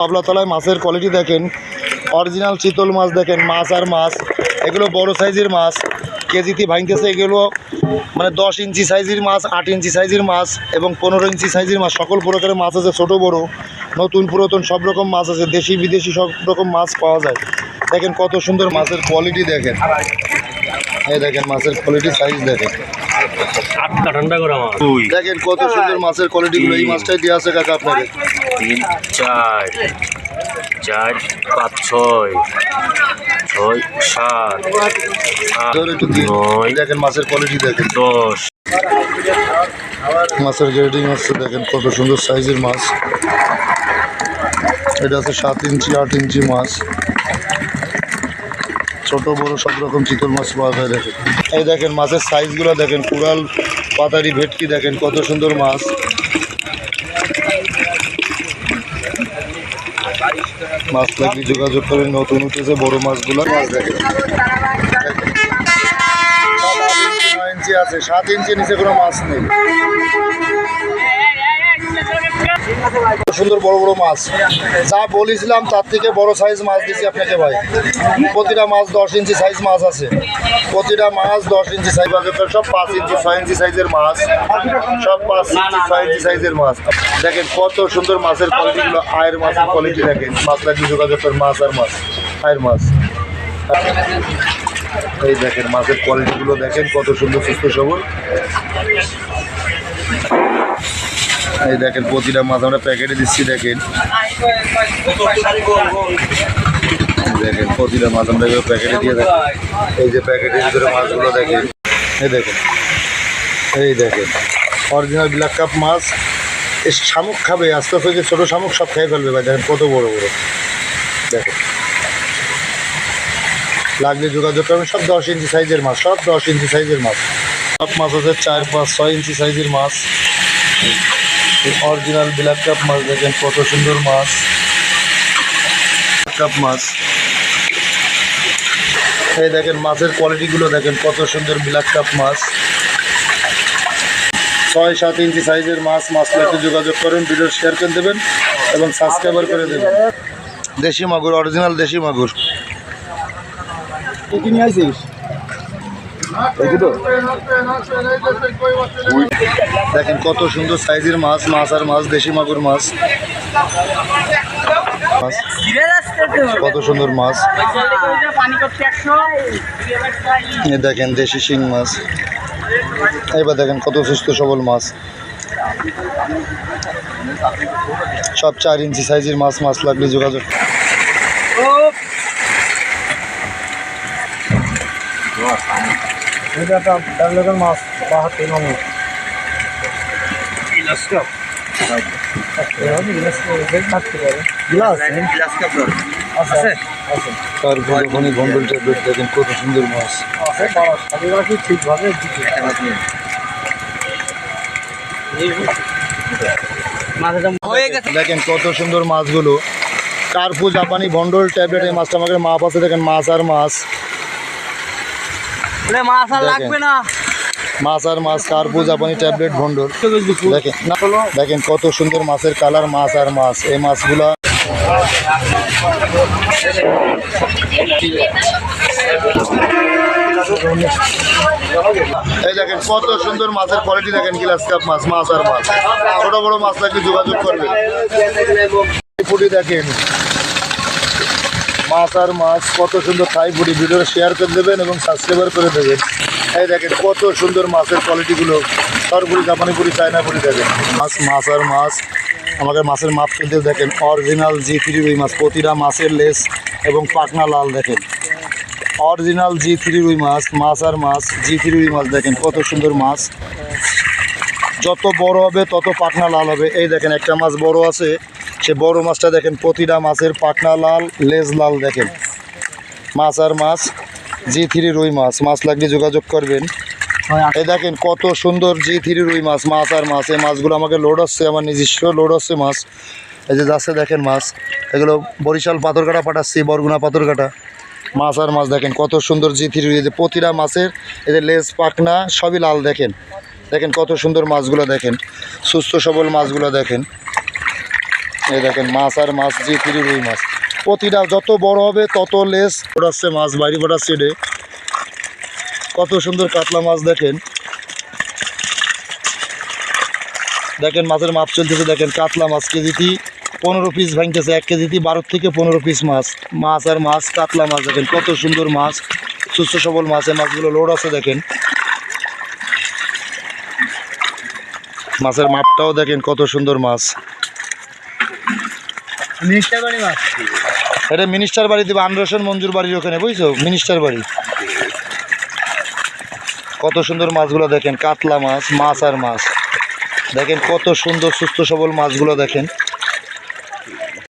পাবলাতলায় মাছের কোয়ালিটি দেখেন অরিজিনাল চিতল মাছ দেখেন, মাছ আর মাছ, এগুলো বড় সাইজের মাছ, কেজিতে ভাঙতেছে এগুলো মানে দশ ইঞ্চি সাইজের মাছ, আট ইঞ্চি সাইজের মাছ এবং পনেরো ইঞ্চি সাইজের মাছ, সকল প্রকারের মাছ আছে, ছোট বড়, নতুন পুরাতন সব রকম মাছ আছে, দেশি বিদেশি সব রকম মাছ পাওয়া যায়। দেখেন কত সুন্দর মাছের কোয়ালিটি দেখেন। এই দেখেন মাছের কোয়ালিটি সাইজ দেখেন। আটটা ঠান্ডা করে আমার। দেখেন কত সুন্দর মাছের কোয়ালিটিগুলো এই মাছটাই দিয়ে আছে কাকা আপনাকে। তিন চার চার পাঁচ ছয় ছয় সাত নয় দেখেন মাছের কোয়ালিটি দেখেন। দশ। মাছের গ্রেডিং হচ্ছে দেখেন কত সুন্দর সাইজের মাছ। এটা আছে সাত ইঞ্চি আট ইঞ্চি মাছ। ছোট, বড় সব রকম চিতল মাছ পাওয়া যায় দেখেন। এই দেখেন, মাছের সাইজগুলো দেখেন, কুড়াল, পাতারি, ভেটকি দেখেন, কত সুন্দর মাছ। মাছ লাগলে যোগাযোগ করে নতুন উঠেছে, বড় মাছগুলো। মাছ দেখেন। ইঞ্চি আছে সাত ইঞ্চি নিচে কোনো মাছ নেই। সুন্দর বড় বড় মাছ। যা বলেছিলাম, তার থেকে বড় সাইজ মাছ দিচ্ছি আপনাকে ভাই। প্রতিটা মাছ দশ ইঞ্চি সাইজ মাছ আছে। প্রতিটা মাছ দশ ইঞ্চি সাইজ আছে সব পাঁচ ইঞ্চি, ছয় ইঞ্চি সাইজের মাছ। সব পাঁচ ইঞ্চি, ছয় ইঞ্চি সাইজের মাছ। দেখেন কত সুন্দর মাছের কোয়ালিটিগুলো আয়ের মাছের কোয়ালিটি দেখেন। মাছ লাগলে যোগাযোগ মাছ আর মাছ? আয়ের মাছ। এই দেখেন মাছের কোয়ালিটিগুলো দেখেন, কত সুন্দর, সুস্থ সবল। এই দেখেন, প্রতিটা মাছ আমরা প্যাকেটে দিচ্ছি, দেখেন। দেখেন, প্রতিটা মাছ আমরা প্যাকেটে দিয়ে দেখেন। এই যে প্যাকেটের ভিতরে মাছগুলো দেখেন, এই দেখেন এই দেখেন। অরিজিনাল ব্ল্যাক কাপ মাছ এই শামুক খাবে, আস্তে আস্তে ছোটো শামুক সব খেয়ে ফেলবে ভাই, দেখেন কত বড় বড়। দেখেন। লাগলে যোগাযোগ করবেন, সব দশ ইঞ্চি সাইজের মাছ, সব দশ ইঞ্চি সাইজের মাছ। সব মাছ আছে চার পাঁচ, ছয় ইঞ্চি সাইজের মাছ। অরিজিনাল ব্ল্যাক কাপ মাছ দেখেন, কত সুন্দর মাছ। কাপ মাছ। এই দেখেন, মাছের কোয়ালিটিগুলো দেখেন, কত সুন্দর ব্ল্যাক কাপ মাছ। ছয় সাত ইঞ্চি সাইজের মাছ মাছ লাগলে যোগাযোগ করেন ভিডিও শেয়ার করে দেবেন এবং সাবস্ক্রাইবার করে দেবেন। দেশি মাগুর অরিজিনাল দেশি মাগুর। কি নিয়ে আসিস? দেখেন কত সুন্দর সাইজের মাছ মাছ আর মাছ, দেশি মাগুর মাছ। কত সুন্দর মাছ। দেখেন দেশি শিং মাছ। এবার দেখেন কত সুস্থ সবল মাছ। সব চার ইঞ্চি সাইজের মাছ মাছ লাগলে যোগাযোগ। এটা একটা মাছ বাহাত্তর নম্বর তারপরে ওখানে বন্ডল ট্যাবলেট দেখেন কত সুন্দর মাছ। ঠিকভাবে দেখেন কত সুন্দর মাছগুলো। কার্পু জাপানি ভন্ডল ট্যাবলেট এই মাছটা আমাকে মাপ আছে দেখেন মাছ আর মাছ। মাছ আর দেখেন। লাগবে না। মাছ আর মাছ জাপানি ট্যাবলেট ভন্ডল দেখেন দেখেন কত সুন্দর মাছের কালার মাছ আর মাছ। এই মাছগুলা এই দেখেন কত সুন্দর মাছের কোয়ালিটি দেখেন গ্লাস কাপ মাছ মাছ আর মাছ। ছোট বড় মাছ লাগলে যোগাযোগ করবে ফুটি দেখেন মাছ আর মাছ, কত সুন্দর থাই ফুটি ভিডিও শেয়ার করে দেবেন এবং সাবস্ক্রাইবার করে দেবেন। এই দেখেন, কত সুন্দর মাছের কোয়ালিটিগুলো সরপুরি জাপানি পুরি চায়না পুরি দেখেন। মাছ মাছ আর মাছ। আমাদের মাছের মাপ তুলতে দেখেন। অরিজিনাল জি থ্রি রুই মাছ, প্রতিটা মাছের লেস এবং পাকনা লাল দেখেন। অরিজিনাল জি থ্রি রুই মাছ মাছ আর মাছ জি থ্রি রুই মাছ দেখেন, কত সুন্দর মাছ। যত বড় হবে, তত পাকনা লাল হবে। এই দেখেন, একটা মাছ বড় আছে। সে বড় মাছটা দেখেন, প্রতিটা মাছের পাকনা লাল, লেজ লাল দেখেন। মাছ আর মাছ, জি থ্রি রুই মাছ। মাছ লাগলে যোগাযোগ করবেন। এই দেখেন, কত সুন্দর জি থ্রি রুই মাছ মাছ আর মাছ। এই মাছগুলো আমাকে লোড হচ্ছে, আমার নিজস্ব লোড হচ্ছে মাছ। এই যে যাচ্ছে দেখেন মাছ। এগুলো বরিশাল পাথরকাটা পাঠাচ্ছি, বরগুনা পাথরকাটা মাছ আর মাছ দেখেন, কত সুন্দর জি থ্রি এই যে প্রতিটা মাছের, এই যে লেজ পাকনা সবই লাল দেখেন। দেখেন কত সুন্দর মাছগুলো দেখেন। সুস্থ সবল মাছগুলো দেখেন। এই দেখেন, মাছ আর মাছ জি তিরি রুই মাছ। প্রতিটা যত বড় হবে, তত লেস ফোটাচ্ছে মাছ বাইরে ফোটাচ্ছে এডে কত সুন্দর কাতলা মাছ দেখেন। দেখেন, মাছের মাপ চলতেছে, দেখেন, কাতলা মাছ কেজিটি পনেরো পিস ভাঙতেছে, এক কেজিটি বারো থেকে পনেরো পিস মাছ। মাছ আর মাছ, কাতলা মাছ, দেখেন, কত সুন্দর মাছ। সুস্থ সবল মাছ এই মাছগুলো লোড আছে, দেখেন। মাছের মাপটাও দেখেন, কত সুন্দর মাছ। এটা মিনিস্টার বাড়ি দেবে আনরসেন মঞ্জুর বাড়ির ওখানে, বুঝছ? মিনিস্টার বাড়ি। কত সুন্দর মাছগুলো দেখেন, কাতলা মাছ মাছ আর মাছ। দেখেন কত সুন্দর, সুস্থ সবল মাছগুলো দেখেন।